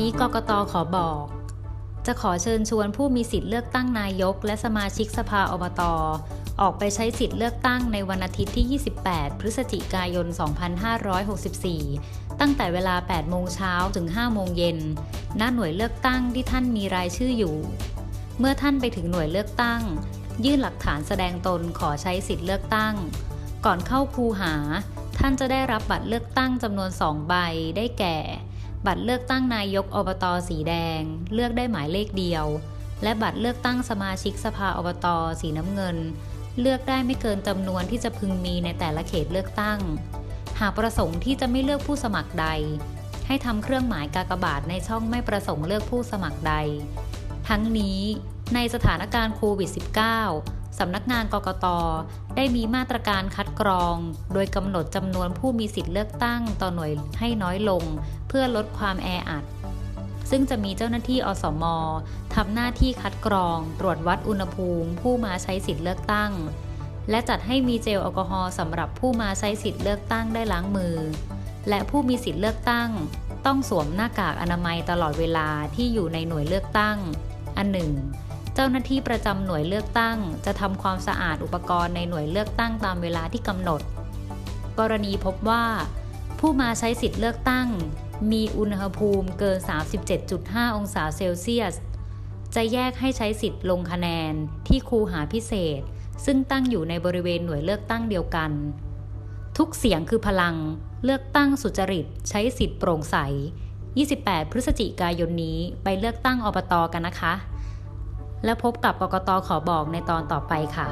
นี้กตขอบอก จะขอเชิญชวนผู้มีสิทธิ์เลือกตั้งนายก และสมาชิกสภาอบตออกไปใช้สิทธิ์เลือกตั้งในวันอาทิตย์ที่ 28 พฤศจิกายน 2564 ตั้งแต่เวลา 8 โมงเช้าถึง 5 โมงเย็น ณ หน่วยเลือกตั้งที่ท่านมีรายชื่ออยู่ เมื่อท่านไปถึงหน่วยเลือกตั้ง ยื่นหลักฐานแสดงตนขอใช้สิทธิ์เลือกตั้ง ก่อนเข้าคูหา ท่านจะได้รับบัตรเลือกตั้งจำนวน 2 ใบ ได้แก่ บัตรเลือกตั้งนายกอบตสีแดง เลือกได้หมายเลขเดียว และบัตรเลือกตั้งสมาชิกสภาอบตสีน้ำเงิน เลือกได้ไม่เกินจำนวนที่จะพึงมีในแต่ละเขตเลือกตั้ง หากประสงค์ที่จะไม่เลือกผู้สมัครใด ให้ทำเครื่องหมายกากบาทในช่องไม่ประสงค์เลือกผู้สมัครใด ทั้งนี้ในสถานการณ์โควิด -19 สำนักงานกกต ได้มีมาตรการคัดกรอง โดยกำหนดจำนวนผู้มีสิทธิ์เลือกตั้งต่อหน่วยให้น้อยลง เพื่อลดความแออัด ซึ่งจะมีเจ้าหน้าที่อสมทำหน้าที่คัดกรอง ตรวจวัดอุณหภูมิ ผู้มาใช้สิทธิ์เลือกตั้ง และจัดให้มีเจลแอลกอฮอล์สำหรับผู้มาใช้สิทธิ์เลือกตั้งได้ล้างมือ และผู้มีสิทธิ์เลือกตั้ง ต้องสวมหน้ากากอนามัยตลอดเวลาที่อยู่ในหน่วยเลือกตั้ง อันหนึ่ง เจ้าหน้าที่ประจำหน่วยเลือกตั้ง จะทำความสะอาดอุปกรณ์ในหน่วยเลือกตั้งตามเวลาที่กำหนด กรณีพบว่า ผู้มาใช้สิทธิ์เลือกตั้ง มีอุณหภูมิเกิน 37.5 องศาเซลเซียส จะแยกให้ใช้สิทธิ์ลงคะแนนที่คูหาพิเศษ ซึ่งตั้งอยู่ในบริเวณหน่วยเลือกตั้งเดียวกัน ทุกเสียงคือพลังเลือกตั้งสุจริตใช้สิทธิ์โปร่งใส 28 พฤศจิกายนนี้ไปเลือกตั้งอบตกันนะคะ และพบกับกกตขอบอกในตอนต่อไปค่ะ